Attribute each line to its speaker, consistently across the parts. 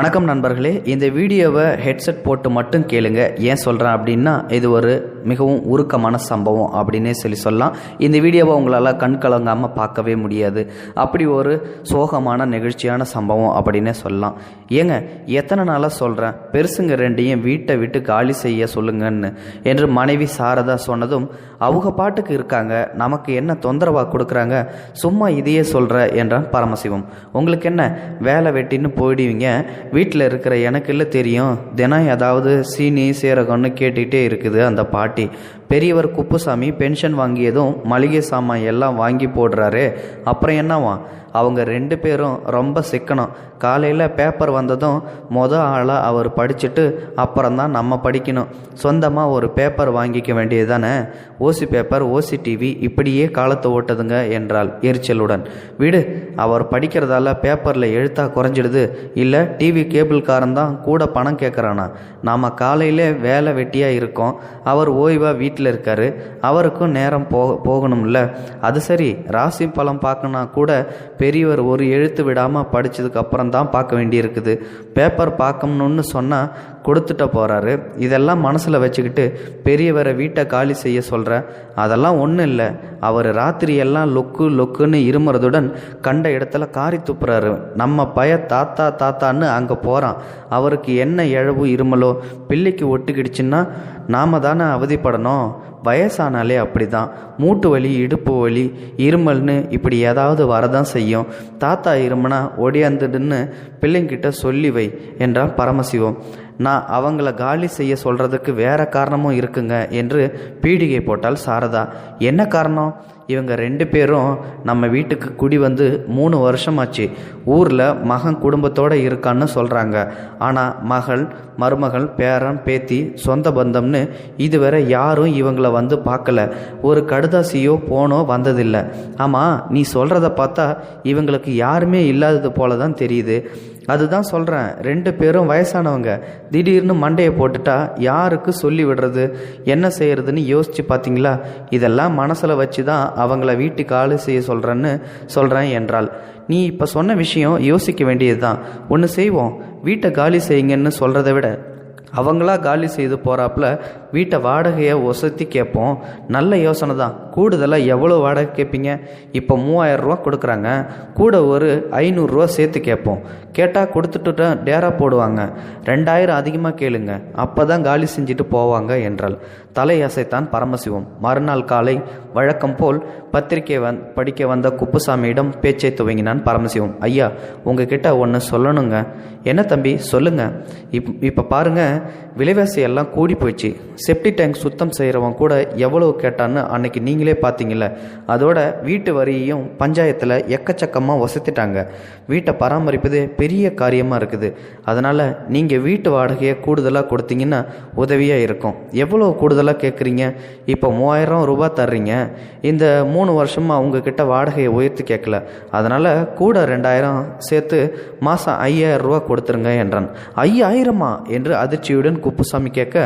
Speaker 1: வணக்கம் நண்பர்களே இந்த வீடியோவை ஹெட்செட் போட்டு மட்டும் கேளுங்க. ஏன் சொல்கிறேன் அப்படின்னா இது ஒரு மிகவும் உருக்கமான சம்பவம் அப்படின்னே சொல்லி சொல்லலாம். இந்த வீடியோவை உங்களால் கண் கலங்காமல் பார்க்கவே முடியாது. அப்படி ஒரு சோகமான நெகிழ்ச்சியான சம்பவம் அப்படின்னே சொல்லலாம். ஏங்க எத்தனை நாளாக சொல்கிறேன் பெருசுங்க ரெண்டையும் வீட்டை விட்டு காலி செய்ய சொல்லுங்கன்னு. என்று மனைவி சாரதா சொன்னதும் அவங்க பாட்டுக்கு இருக்காங்க நமக்கு என்ன தொந்தரவாக கொடுக்குறாங்க? சும்மா இதையே சொல்கிற என்றான் பரமசிவம். உங்களுக்கு என்ன வேலை வெட்டின்னு போயிடுவீங்க? வீட்டில் இருக்கிற எனக்கு இல்லை தெரியும் தினம் ஏதாவது சீனி சீரகம்னு கேட்டுகிட்டே இருக்குது அந்த பாட்டி. பெரியவர் குப்புசாமி பென்ஷன் வாங்கியதும் மளிகை சாமான் எல்லாம் வாங்கி போடுறாரு அப்புறம் என்னவா அவங்க ரெண்டு பேரும் ரொம்ப சிக்கனம். காலையில் பேப்பர் வந்ததும் மொதல் ஆளாக அவர் படிச்சுட்டு அப்புறம்தான் நம்ம படிக்கணும். சொந்தமாக ஒரு பேப்பர் வாங்கிக்க வேண்டியது தானே ஓசி பேப்பர் ஓசி டிவி இப்படியே காலத்தை ஓட்டுதுங்க என்றாள் எரிச்சலுடன். விடு அவர் படிக்கிறதால பேப்பரில் எழுத்தா குறைஞ்சிடுது. இல்லை டிவி கேபிள்காரன் தான் கூட பணம் கேட்குறானா நாம் காலையில் வேலை வெட்டியாக இருக்கோம். அவர் ஓய்வாக வீட்டில் இருக்காரு. அவருக்கும் நேரம் போக போகணும்ல. அது சரி ராசி பழம் பார்க்கணுன்னா கூட பெரியவர் ஒரு எழுத்து விடாமல் படித்ததுக்கு அப்புறம் தான் பார்க்க வேண்டியிருக்குது. பேப்பர் பார்க்கணுன்னு சொன்னால் கொடுத்துட்ட போகிறாரு இதெல்லாம் மனசில் வச்சுக்கிட்டு பெரியவரை வீட்டை காலி செய்ய சொல்கிற அதெல்லாம் ஒன்றும் இல்லை. அவர் ராத்திரி எல்லாம் லொக்கு லொக்குன்னு இருமுறதுடன் கண்ட இடத்துல காரி துப்புறாரு. நம்ம பய தாத்தா தாத்தான்னு அங்கே போகிறான் அவருக்கு என்ன இழவு இருமலோ பிள்ளைக்கு ஒட்டுக்கிடுச்சுன்னா நாம தானே அவதிப்படணும். வயசானாலே அப்படிதான். மூட்டு வலி இடுப்பு வலி இருமல்னு இப்படி ஏதாவது வரதான் செய்யும். தாத்தா இருமனா ஒடியாந்துடுன்னு பிள்ளைங்கிட்ட சொல்லி வை என்றான் பரமசிவம். நான் அவங்கள காலி செய்ய சொல்கிறதுக்கு வேற காரணமும் இருக்குங்க என்று பீடிகை போட்டால் சாரதா. என்ன காரணம்? இவங்க ரெண்டு பேரும் நம்ம வீட்டுக்கு குடி வந்து மூணு வருஷமாச்சு. ஊரில் மகன் குடும்பத்தோடு இருக்கான்னு சொல்கிறாங்க ஆனால் மகள் மருமகள் பேரன் பேத்தி சொந்த பந்தம்னு இதுவரை யாரும் இவங்கள வந்து பார்க்கல ஒரு கடுதாசியோ போனோ வந்ததில்லை. ஆமாம் நீ சொல்கிறத பார்த்தா இவங்களுக்கு யாருமே இல்லாதது போல தான் தெரியுது. அதுதான் சொல்கிறேன் ரெண்டு பேரும் வயசானவங்க. திடீர்னு மண்டையை போட்டுட்டா யாருக்கு சொல்லி விடுறது? என்ன செய்யறதுன்னு யோசிச்சு பார்த்தீங்களா இதெல்லாம் மனசில் வச்சு தான் அவங்கள வீட்டுக்கு ஆளு செய்ய சொல்கிறேன்னு சொல்கிறேன் என்றால் நீ இப்போ சொன்ன விஷயம் யோசிக்க வேண்டியது தான் ஒன்று செய்வோம். வீட்டை காலி செய்யுங்கன்னு சொல்கிறத விட அவங்களா காலி செய்து போகிறாப்புல வீட்டை வாடகையை ஒசத்தி கேட்போம். நல்ல யோசனை தான். கூடுதலாக எவ்வளோ வாடகை கேட்பீங்க? இப்போ மூவாயிரம் ரூபா கொடுக்குறாங்க. கூட ஒரு ஐநூறுரூவா சேர்த்து கேட்போம். கேட்டால் கொடுத்துட்டு டேரா போடுவாங்க. ரெண்டாயிரம் அதிகமாக கேளுங்க. அப்போ தான் காலி செஞ்சுட்டு போவாங்க என்றாள். தலையசைத்தான் பரமசிவம். மறுநாள் காலை வழக்கம் போல் பத்திரிகை வந் படிக்க வந்த குப்புசாமியிடம் பேச்சை துவங்கினான் பரமசிவம். ஐயா உங்ககிட்ட ஒன்று சொல்லணுங்க. என்ன தம்பி? சொல்லுங்க. இப் இப்போ பாருங்கள் விலைவாசி எல்லாம் கூடி போயிடுச்சு. செப்டி டேங்க் சுத்தம் செய்கிறவன் கூட எவ்வளோ கேட்டான்னு அன்னைக்கு நீங்களே பார்த்தீங்கல்ல அதோட வீட்டு வரியையும் பஞ்சாயத்தில் எக்கச்சக்கமாக வசத்திட்டாங்க. வீட்டை பராமரிப்பது பெரிய காரியமாக இருக்குது. அதனால் நீங்கள் வீட்டு வாடகையை கூடுதலாக கொடுத்தீங்கன்னா உதவியாக இருக்கும். எவ்வளோ கூடுதலாக கேட்குறீங்க இப்போ மூவாயிரம் ரூபா தர்றீங்க. இந்த மூணு வருஷமாக உங்ககிட்ட வாடகையை உயர்த்தி கேட்கல அதனால் கூட ரெண்டாயிரம் சேர்த்து மாதம் ஐயாயிரம் ரூபா கொடுத்துருங்க என்றான். ஐயாயிரமா? என்று அதிர்ச்சி அதிர்ச்சியுடன் குப்புசாமி கேட்க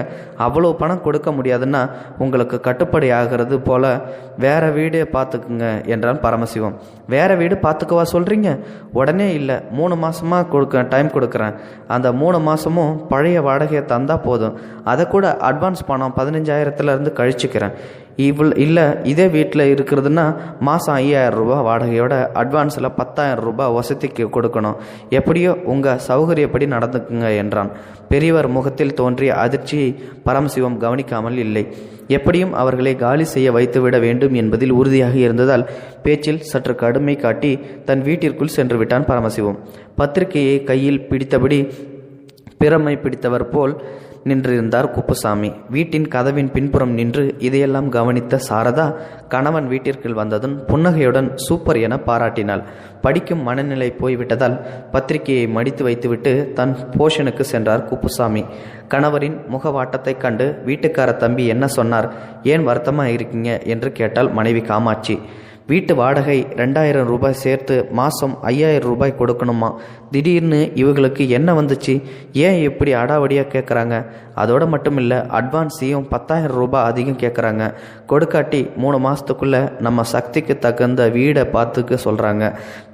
Speaker 1: அவ்வளோ பணம் கொடுக்க முடியாதுன்னா உங்களுக்கு கட்டுப்படி ஆகிறது போல வேற வீடே பார்த்துக்குங்க என்றான் பரமசிவம். வேற வீடு பார்த்துக்கவா சொல்கிறீங்க உடனே இல்லை மூணு மாதமாக கொடுக்க டைம் கொடுக்குறேன். அந்த மூணு மாதமும் பழைய வாடகையை தந்தால் போதும். அதை கூட அட்வான்ஸ் பணம் பதினஞ்சாயிரத்துலேருந்து கழிச்சுக்கிறேன். இவ்வளோ இல்லை இதே வீட்டில் இருக்கிறதுன்னா மாதம் ஐயாயிரம் ரூபா வாடகையோட அட்வான்ஸில் பத்தாயிரம் ரூபாய் வசதிக்கு கொடுக்கணும். எப்படியோ உங்கள் சௌகரியப்படி நடந்துக்குங்க என்றான். பெரியவர் முகத்தில் தோன்றிய அதிர்ச்சியை பரமசிவம் கவனிக்காமல் இல்லை. எப்படியும் அவர்களை காலி செய்ய வைத்துவிட வேண்டும் என்பதில் உறுதியாக இருந்ததால் பேச்சில் சற்று கடுமை காட்டி தன் வீட்டிற்குள் சென்று விட்டான் பரமசிவம். பத்திரிகையை கையில் பிடித்தபடி பிறமை பிடித்தவர் போல் நின்றிருந்தார் குப்புசாமி. வீட்டின் கதவின் பின்புறம் நின்று இதையெல்லாம் கவனித்த சாரதா கணவன் வீட்டிற்குள் வந்ததும் புன்னகையுடன் சூப்பர் என பாராட்டினாள். படிக்கும் மனநிலை போய்விட்டதால் பத்திரிகையை மடித்து வைத்துவிட்டு தன் போஷனுக்கு சென்றார் குப்புசாமி. கணவரின் முகவாட்டத்தைக் கண்டு வீட்டுக்கார தம்பி என்ன சொன்னார்? ஏன் வருத்தமாக இருக்கீங்க? என்று கேட்டால் மனைவி காமாட்சி. வீட்டு வாடகை ரெண்டாயிரம் ரூபாய் சேர்த்து மாதம் ஐயாயிரம் ரூபாய் கொடுக்கணுமா? திடீர்னு இவங்களுக்கு என்ன வந்துச்சு? ஏன் இப்படி அடாவடியாக கேட்குறாங்க அதோட மட்டும் இல்லை அட்வான்ஸையும் பத்தாயிரம் ரூபாய் அதிகம் கேட்குறாங்க கொடுக்காட்டி மூணு மாதத்துக்குள்ளே நம்ம சக்திக்கு தகுந்த வீடை பார்த்துக்க சொல்கிறாங்க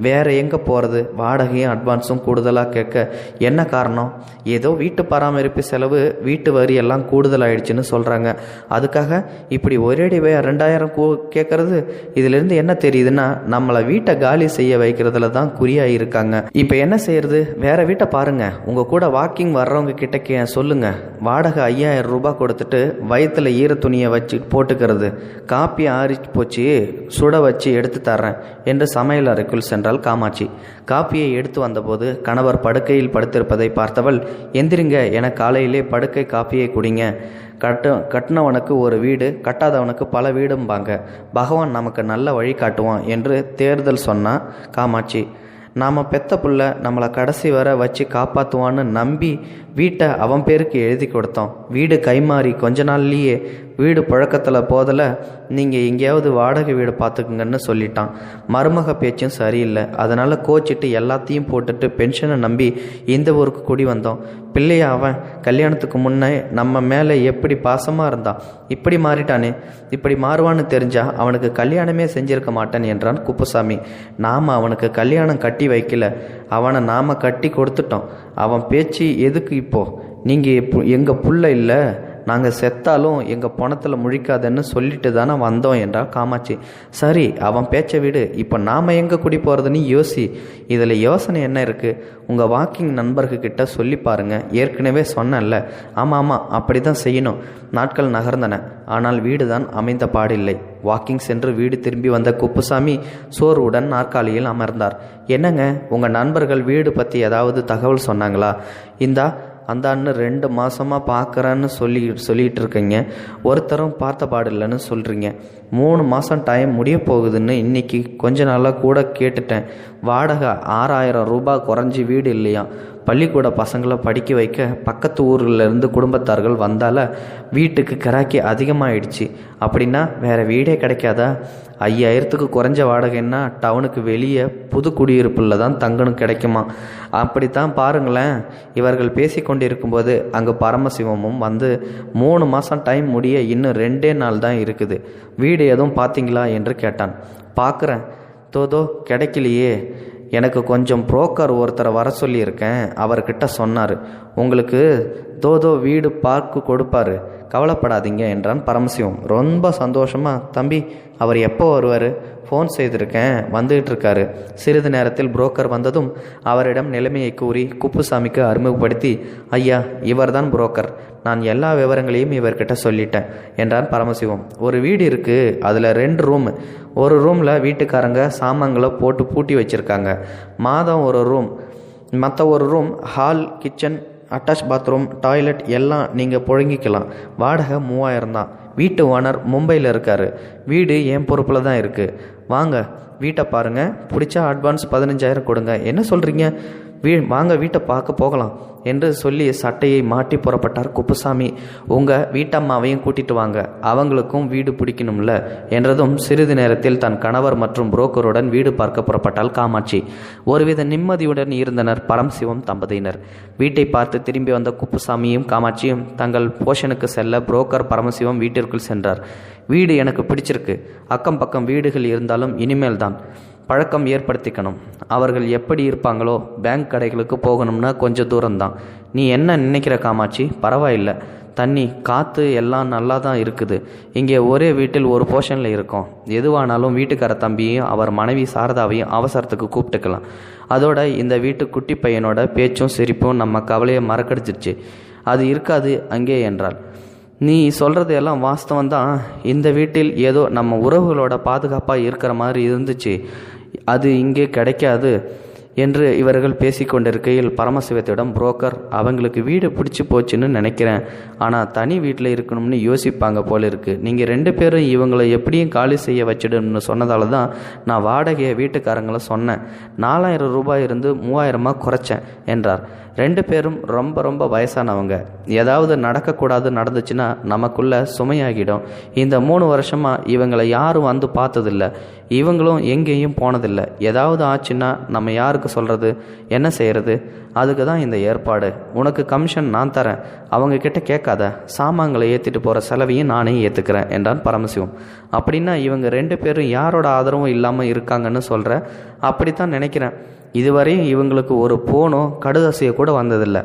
Speaker 1: வேறு எங்கே போகிறது வாடகையும் அட்வான்ஸும் கூடுதலாக கேட்க. என்ன காரணம்? ஏதோ வீட்டு பராமரிப்பு செலவு வீட்டு வரி எல்லாம் கூடுதலாயிடுச்சுன்னு சொல்கிறாங்க அதுக்காக இப்படி ஒரேடிவே ரெண்டாயிரம் கூ கேட்குறது இதுலேருந்து என்ன தெரியுதுன்னா நம்மளை வீட்டை காலி செய்ய வைக்கிறதுல தான் குறியாக இருக்காங்க. இப்போ என்ன செய்யறது? வேற வீட்டை பாருங்க. உங்கள் கூட வாக்கிங் வர்றவங்க கிட்ட கே சொல்லுங்க. வாடகை ஐயாயிரம் ரூபாய் கொடுத்துட்டு வயிற்றுல ஈர துணியை வச்சு போட்டுக்கிறது. காப்பி ஆறி போச்சு சுட வச்சு எடுத்து தர்றேன் என்று சமையல் அறைக்குள் சென்றாள் காமாட்சி. காப்பியை எடுத்து வந்தபோது கணவர் படுக்கையில் படுத்திருப்பதை பார்த்தவள் எந்திரிங்க என காலையிலே படுக்கை காப்பியை குடிங்க. கட்டு கட்டினவனுக்கு ஒரு வீடு கட்டாதவனுக்கு பல வீடும்பாங்க. பகவான் நமக்கு நல்ல வழி காட்டுவான் என்று தேர்தல் சொன்னா காமாட்சி. நாம் பெத்த புள்ள நம்மளை கடைசி வர வச்சு காப்பாற்றுவான்னு நம்பி வீட்டை அவன் பேருக்கு எழுதி கொடுத்தோம் வீடு கைமாறி கொஞ்ச நாள்லேயே வீடு புழக்கத்தில் போதில் நீங்கள் எங்கேயாவது வாடகை வீடு பார்த்துக்குங்கன்னு சொல்லிட்டான். மருமக பேச்சும் சரியில்லை. அதனால் கோச்சிட்டு எல்லாத்தையும் போட்டுட்டு பென்ஷனை நம்பி இந்த ஊருக்கு குடி வந்தோம். பிள்ளைய அவன் கல்யாணத்துக்கு முன்னே நம்ம மேலே எப்படி பாசமாக இருந்தான்? இப்படி மாறிட்டானே. இப்படி மாறுவான்னு தெரிஞ்சா அவனுக்கு கல்யாணமே செஞ்சிருக்க மாட்டேன் என்றான் குப்புசாமி. நாம் அவனுக்கு கல்யாணம் கட்டி வைக்கல. அவனை நாம் கட்டி கொடுத்துட்டோம். அவன் பேச்சு எதுக்கு இப்போ? நீங்கள் இப்போ எங்கள் புள்ள இல்லை. நாங்கள் செத்தாலும் எங்கள் பணத்தில் முழிக்காதன்னு சொல்லிட்டு தானே வந்தோம் என்றால் காமாட்சி. சரி அவன் பேச்சை விடு. இப்போ நாம் எங்கே குடி போகிறதுன்னு யோசி. இதில் யோசனை என்ன இருக்குது உங்கள் வாக்கிங் நண்பர்கிட்ட சொல்லி பாருங்கள் ஏற்கனவே சொன்னேன்ல. ஆமாம் ஆமாம் அப்படி தான் செய்யணும். நாட்கள் நகர்ந்தன. ஆனால் வீடு தான் அமைந்த பாடில்லை. வாக்கிங் சென்று வீடு திரும்பி வந்த குப்புசாமி சோர்வுடன் நாற்காலியில் அமர்ந்தார். என்னங்க உங்கள் நண்பர்கள் வீடு பற்றி ஏதாவது தகவல் சொன்னாங்களா? இந்தா அந்த அண்ணன் ரெண்டு மாதமாக பார்க்குறேன்னு சொல்லி சொல்லிகிட்டு இருக்கீங்க ஒருத்தரும் பார்த்த பாடில்லைன்னு சொல்கிறீங்க மூணு மாதம் டைம் முடிய போகுதுன்னு இன்னைக்கு கொஞ்ச நாளாக கூட கேட்டுட்டேன். வாடகை ஆறாயிரம் ரூபாய் குறைஞ்சி வீடு இல்லையா பள்ளிக்கூட பசங்களை படிக்க வைக்க பக்கத்து ஊர்லேருந்து குடும்பத்தார்கள் வந்தால வீட்டுக்கு கிராக்கி அதிகமாகிடுச்சு அப்படின்னா வேறு வீடே கிடைக்காதா? ஐயாயிரத்துக்கு குறைஞ்ச வாடகைன்னா டவுனுக்கு வெளியே புது குடியிருப்பில் தான் தங்கணும் கிடைக்குமா? அப்படித்தான் பாருங்களேன். இவர்கள் பேசி கொண்டிருக்கும்போது அங்கே பரமசிவமும் வந்து மூணு மாதம் டைம் முடிய இன்னும் ரெண்டே நாள் தான் இருக்குது. வீடு எதுவும் பார்த்தீங்களா? என்று கேட்டான். பார்க்குறேன். தோதோ கிடைக்கலையே. எனக்கு கொஞ்சம் புரோக்கர் ஒருத்தரை வர சொல்லியிருக்கேன். அவர்கிட்ட சொன்னார். உங்களுக்கு தோதோ வீடு பார்க்கு கொடுப்பாரு. கவலைப்படாதீங்க என்றான் பரமசிவம். ரொம்ப சந்தோஷமா தம்பி அவர் எப்போ வருவார்? ஃபோன் செய்திருக்கேன் வந்துகிட்டு இருக்காரு சிறிது நேரத்தில் புரோக்கர் வந்ததும் அவரிடம் நிலைமையை கூறி குப்புசாமிக்கு அறிமுகப்படுத்தி ஐயா இவர்தான் புரோக்கர். நான் எல்லா விவரங்களையும் இவர்கிட்ட சொல்லிட்டேன் என்றான் பரமசிவம். ஒரு வீடு இருக்குது அதில் ரெண்டு ரூம். ஒரு ரூமில் வீட்டுக்காரங்க சாமான்களை போட்டு பூட்டி வச்சுருக்காங்க. மாதம் ஒரு ரூம். மற்ற ஒரு room hall kitchen attach bathroom toilet எல்லாம் நீங்கள் புழங்கிக்கலாம். வாடகை மூவாயிரம் தான். வீட்டு ஓனர் மும்பையில் இருக்கார். வீடு என் பொறுப்பில் தான் இருக்குது வாங்க வீட்டை பாருங்கள் பிடிச்சா அட்வான்ஸ் பதினஞ்சாயிரம் கொடுங்க. என்ன சொல்கிறீங்க வீ வாங்க வீட்டை பார்க்க போகலாம் என்று சொல்லி சட்டையை மாட்டி புறப்பட்டார் குப்புசாமி. உங்கள் வீட்டம்மாவையும் கூட்டிட்டு வாங்க அவங்களுக்கும் வீடு பிடிக்கணும்ல என்றதும் சிறிது நேரத்தில் தன் கணவர் மற்றும் புரோக்கருடன் வீடு பார்க்க புறப்பட்டாள் காமாட்சி. ஒருவித நிம்மதியுடன் இருந்தனர் பரம்சிவம் தம்பதியினர். வீட்டை பார்த்து திரும்பி வந்த குப்புசாமியும் காமாட்சியும் தங்கள் போஷனுக்கு செல்ல புரோக்கர் பரமசிவம் வீட்டிற்குள் சென்றார். வீடு எனக்கு பிடிச்சிருக்கு அக்கம் பக்கம் வீடுகள் இருந்தாலும் இனிமேல் தான் பழக்கம் ஏற்படுத்திக்கணும். அவர்கள் எப்படி இருப்பாங்களோ பேங்க் கடைகளுக்கு போகணும்னா கொஞ்சம் தூரம்தான். நீ என்ன நினைக்கிற காமாட்சி? பரவாயில்லை. தண்ணி காற்று எல்லாம் நல்லா தான் இருக்குது. இங்கே ஒரே வீட்டில் ஒரு போர்ஷனில் இருக்கோம். எதுவானாலும் வீட்டுக்கார தம்பியும் அவர் மனைவி சாரதாவையும் அவசரத்துக்கு கூப்பிட்டுக்கலாம். அதோட இந்த வீட்டு குட்டி பையனோட பேச்சும் சிரிப்பும் நம்ம கவலையை மறக்கடிச்சிருச்சு. அது இருக்காது அங்கே என்றாள். நீ சொல்கிறது எல்லாம் வாஸ்தவம் தான் இந்த வீட்டில் ஏதோ நம்ம உறவுகளோட பாதுகாப்பாக இருக்கிற மாதிரி இருந்துச்சு. அது இங்கே கிடைக்காது என்று இவர்கள் பேசிக்கொண்டிருக்கையில் பரமசிவத்திடம் புரோக்கர் அவங்களுக்கு வீடு பிடிச்சி போச்சுன்னு நினைக்கிறேன். ஆனால் தனி வீட்டில் இருக்கணும்னு யோசிப்பாங்க போல இருக்கு. நீங்கள் ரெண்டு பேரும் இவங்களை எப்படியும் காலி செய்ய வச்சிடணும்னு சொன்னதால தான் நான் வாடகையை வீட்டுக்காரங்களை சொன்னேன். நாலாயிரம் ரூபாய் இருந்து மூவாயிரமாக குறைச்சேன் என்றார். ரெண்டு பேரும் ரொம்ப ரொம்ப வயசானவங்க. ஏதாவது நடக்கக்கூடாது நடந்துச்சுன்னா நமக்குள்ள சுமையாகிடும். இந்த மூணு வருஷமாக இவங்களை யாரும் வந்து பார்த்ததில்ல. இவங்களும் எங்கேயும் போனதில்லை. ஏதாவது ஆச்சுன்னா நம்ம யாருக்கு சொல்கிறது என்ன செய்கிறது அதுக்கு தான் இந்த ஏற்பாடு. உனக்கு கமிஷன் நான் தரேன். அவங்க கிட்ட கேட்காத. சாமான்களை ஏற்றிட்டு போகிற செலவையும் நானே ஏற்றுக்கிறேன் என்றான் பரமசிவம். அப்படின்னா இவங்க ரெண்டு பேரும் யாரோட ஆதரவும் இல்லாமல் இருக்காங்கன்னு சொல்கிற அப்படித்தான் நினைக்கிறேன். இதுவரையும் இவங்களுக்கு ஒரு ஃபோனோ கடுதாசியோ கூட வந்ததில்லை.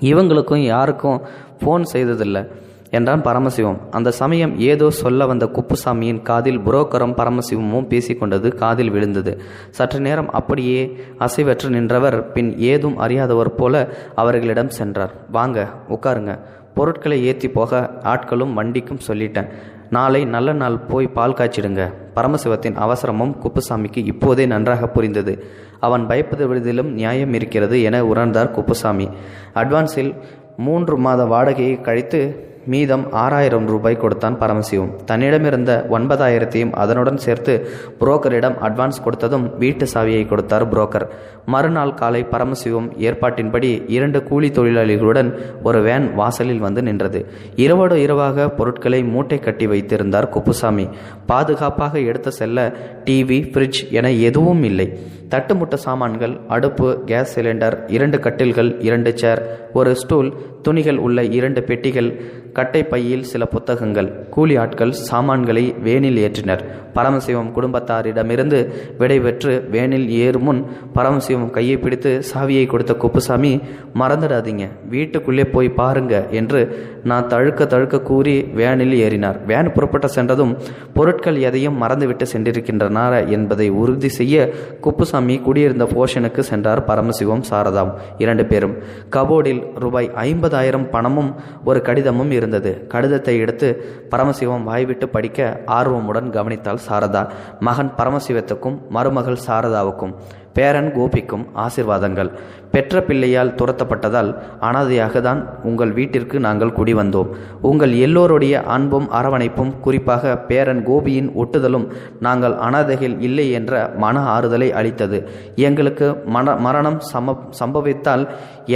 Speaker 1: இவங்களுக்கும் யாருக்கும் ஃபோன் செய்ததில்லை என்றான் பரமசிவம். அந்த சமயம் ஏதோ சொல்ல வந்த குப்புசாமியின் காதில் புரோக்கரும் பரமசிவமும் பேசிக்கொண்டது காதில் விழுந்தது. சற்று நேரம் அப்படியே அசைவற்று நின்றவர் பின் ஏதும் அறியாதவர் போல அவர்களிடம் சென்றார். வாங்க உட்காருங்க. பொருட்களை ஏற்றி போக ஆட்களும் வண்டிக்கும் சொல்லிட்டேன். நாளை நல்ல நாள் போய் பால் காய்ச்சிடுங்க. பரமசிவத்தின் அவசரமும் குப்புசாமிக்கு இப்போதே நன்றாக புரிந்தது. அவன் பயப்படுவதிலும் நியாயம் இருக்கிறது என உணர்ந்தார் குப்புசாமி. அட்வான்ஸில் மூன்று மாத வாடகையை கழித்து மீதம் ஆறாயிரம் ரூபாய் கொடுத்தான் பரமசிவம். தன்னிடமிருந்த ஒன்பதாயிரத்தையும் அதனுடன் சேர்த்து புரோக்கரிடம் அட்வான்ஸ் கொடுத்ததும் வீட்டு சாவியை கொடுத்தார் புரோக்கர். மறுநாள் காலை பரமசிவம் ஏற்பாட்டின்படி இரண்டு கூலி தொழிலாளிகளுடன் ஒரு வேன் வாசலில் வந்து நின்றது. இரவோடு இரவாக பொருட்களை மூட்டை கட்டி வைத்திருந்தார் குப்புசாமி. பாதுகாப்பாக எடுத்து செல்ல டிவி ஃப்ரிட்ஜ் என எதுவும் இல்லை. தட்டுமுட்ட சாமான்கள் அடுப்பு கேஸ் சிலிண்டர் இரண்டு கட்டில்கள் இரண்டு சேர் ஒரு ஸ்டூல் துணிகள் உள்ள இரண்டு பெட்டிகள் கட்டை பையில் சில புத்தகங்கள் கூலி ஆட்கள் சாமான்களை வேனில் ஏற்றினர். பரமசிவம் குடும்பத்தாரிடமிருந்து விடைபெற்று வேனில் ஏறும் முன் பரமசிவம் கையை பிடித்து சாவியை கொடுத்த குப்புசாமி மறந்துடாதீங்க வீட்டுக்குள்ளே போய் பாருங்க என்று நான் தழுக்க தழுக்க கூறி வேனில் ஏறினார். வேன் புறப்பட்ட சென்றதும் பொருட்கள் எதையும் மறந்துவிட்டு சென்றிருக்கின்றனாரா என்பதை உறுதி செய்ய குப்புசாமி குடியிருந்த போஷனுக்கு சென்றார் பரமசிவம் சாரதாம். இரண்டு பேரும். கபோர்டில் ரூபாய் ஐம்பதாயிரம் பணமும் ஒரு கடிதமும் இருந்தது. கடிதத்தை எடுத்து பரமசிவம் வாய்விட்டு படிக்க ஆர்வமுடன் கவனித்தாள் சாரதா. மகன் பரமசிவத்துக்கும் மருமகள் சாரதாவுக்கும் பேரன் கோபிக்கும் ஆசிர்வாதங்கள். பெற்ற பிள்ளையால் துரத்தப்பட்டதால் அனாதையாக தான் உங்கள் வீட்டிற்கு நாங்கள் குடி வந்தோம். உங்கள் எல்லோருடைய அன்பும் அரவணைப்பும் குறிப்பாக பேரன் கோபியின் ஒட்டுதலும் நாங்கள் அனாதைகள் இல்லை என்ற மன ஆறுதலை அளித்தது. எங்களுக்கு மன மரணம் சம சம்பவித்தால்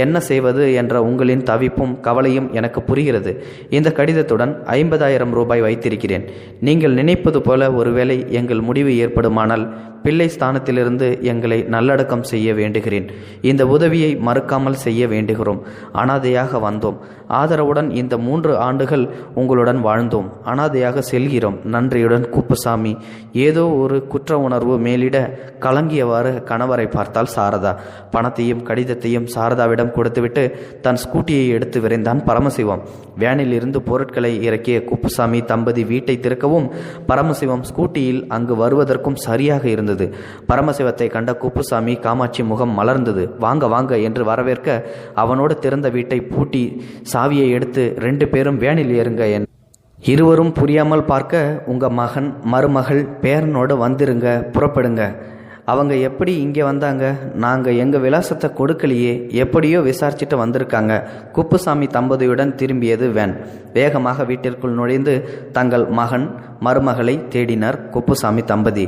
Speaker 1: என்ன செய்வது என்ற உங்களின் தவிப்பும் கவலையும் எனக்கு புரிகிறது. இந்த கடிதத்துடன் ஐம்பதாயிரம் ரூபாய் வைத்திருக்கிறேன். நீங்கள் நினைப்பது போல ஒருவேளை எங்கள் முடிவு ஏற்படுமானால் பிள்ளை ஸ்தானத்திலிருந்து எங்களை நல்லடக்கம் செய்ய வேண்டுகிறேன். இந்த உதவியை மறுக்காமல் செய்ய வேண்டுகிறோம். அனாதையாக வந்தோம். ஆதரவுடன் இந்த மூன்று ஆண்டுகள் உங்களுடன் வாழ்ந்தோம். அனாதையாக செல்கிறோம். நன்றியுடன் குப்புசாமி. ஏதோ ஒரு குற்ற உணர்வு மேலிட கலங்கியவாறு கணவரை பார்த்தால் சாரதா. பணத்தையும் கடிதத்தையும் சாரதாவிடம் கொடுத்துவிட்டு தன் ஸ்கூட்டியை எடுத்து விரைந்தான் பரமசிவம். வேனில் இருந்து பொருட்களை இறக்கிய குப்புசாமி தம்பதி வீட்டை திறக்கவும் பரமசிவம் ஸ்கூட்டியில் அங்கு வருவதற்கும் சரியாக இருந்தது. பரமசிவத்தை கண்ட குப்புசாமி காமாட்சி முகம் மலர்ந்தது. வாங்க வாங்க என்று வரவேற்க அவனோடு திறந்த வீட்டை பூட்டி சாவியை எடுத்து ரெண்டு பேரும் வேனில் ஏறுங்க என். இருவரும் புரியாமல் பார்க்க உங்கள் மகன் மருமகள் பேரனோடு வந்துருங்க புறப்படுங்க. அவங்க எப்படி இங்கே வந்தாங்க? நாங்கள் எங்கள் விலாசத்தை கொடுக்கலையே எப்படியோ விசாரிச்சுட்டு வந்திருக்காங்க. குப்புசாமி தம்பதியுடன் திரும்பியது வேன். வேகமாக வீட்டிற்குள் நுழைந்து தங்கள் மகன் மருமகளை தேடினார் குப்புசாமி தம்பதி.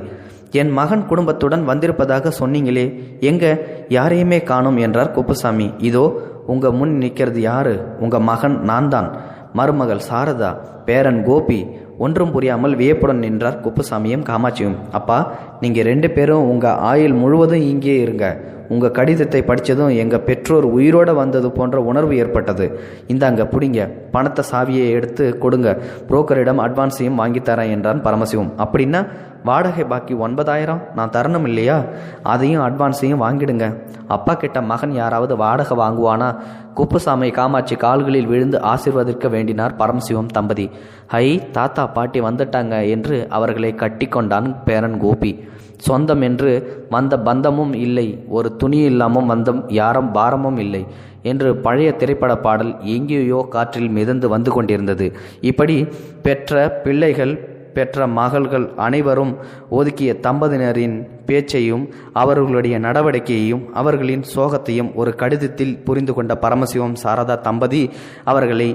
Speaker 1: என் மகன் குடும்பத்துடன் வந்திருப்பதாக சொன்னீங்களே எங்கே யாரையுமே காணோம் என்றார் குப்புசாமி. இதோ உங்க முன் நிற்கிறது யாரு? உங்க மகன் நான் தான் மருமகள் சாரதா பேரன் கோபி. ஒன்றும் புரியாமல் வியப்புடன் நின்றார் குப்புசாமியும் காமாட்சியும். அப்பா நீங்கள் ரெண்டு பேரும் உங்கள் ஆயுள் முழுவதும் இங்கே இருங்க. உங்கள் கடிதத்தை படித்ததும் எங்கள் பெற்றோர் உயிரோடு வந்தது போன்ற உணர்வு ஏற்பட்டது. இந்தாங்க பிடிங்க. பணத்தை சாவியை எடுத்து கொடுங்க. புரோக்கரிடம் அட்வான்ஸையும் வாங்கி தரேன் என்றான் பரமசிவம். அப்படின்னா வாடகை பாக்கி ஒன்பதாயிரம்? நான் தரணும் இல்லையா? அதையும் அட்வான்ஸையும் வாங்கிடுங்க. அப்பா கிட்ட மகன் யாராவது வாடகை வாங்குவானா? குப்புசாமி காமாட்சி கால்களில் விழுந்து ஆசிர்வதிக்க வேண்டினார் பரமசிவம் தம்பதி. ஹை தாத்தா பாட்டி வந்துட்டாங்க என்று அவர்களை கட்டிக்கொண்டான் பேரன் கோபி. சொந்தம் என்று வந்த பந்தமும் இல்லை. ஒரு துணி இல்லாமல் வந்தம் யாரும் பாரமும் இல்லை என்று பழைய திரைப்பட பாடல் எங்கேயோ காற்றில் மிதந்து வந்து கொண்டிருந்தது. இப்படி பெற்ற பிள்ளைகள் பெற்ற மகள்கள் அனைவரும் ஒதுக்கிய தம்பதியினரின் பேச்சையும் அவர்களுடைய நடவடிக்கையையும் அவர்களின் சோகத்தையும் ஒரு கடிதத்தில் புரிந்து கொண்ட பரமசிவம் சாரதா தம்பதி அவர்களை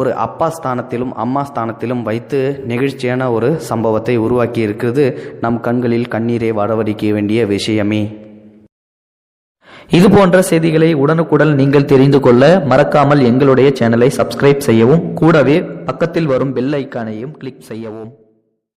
Speaker 1: ஒரு அப்பா ஸ்தானத்திலும் அம்மா ஸ்தானத்திலும் வைத்து நெகிழ்ச்சியான ஒரு சம்பவத்தை உருவாக்கி இருக்கிறது நம் கண்களில் கண்ணீரை வடவடிக்க வேண்டிய விஷயமே. இது போன்ற செய்திகளை உடனுக்குடன் நீங்கள் தெரிந்து கொள்ள மறக்காமல் எங்களுடைய சேனலை சப்ஸ்கிரைப் செய்யவும் கூடவே பக்கத்தில் வரும் பெல் ஐக்கானையும் கிளிக் செய்யவும்.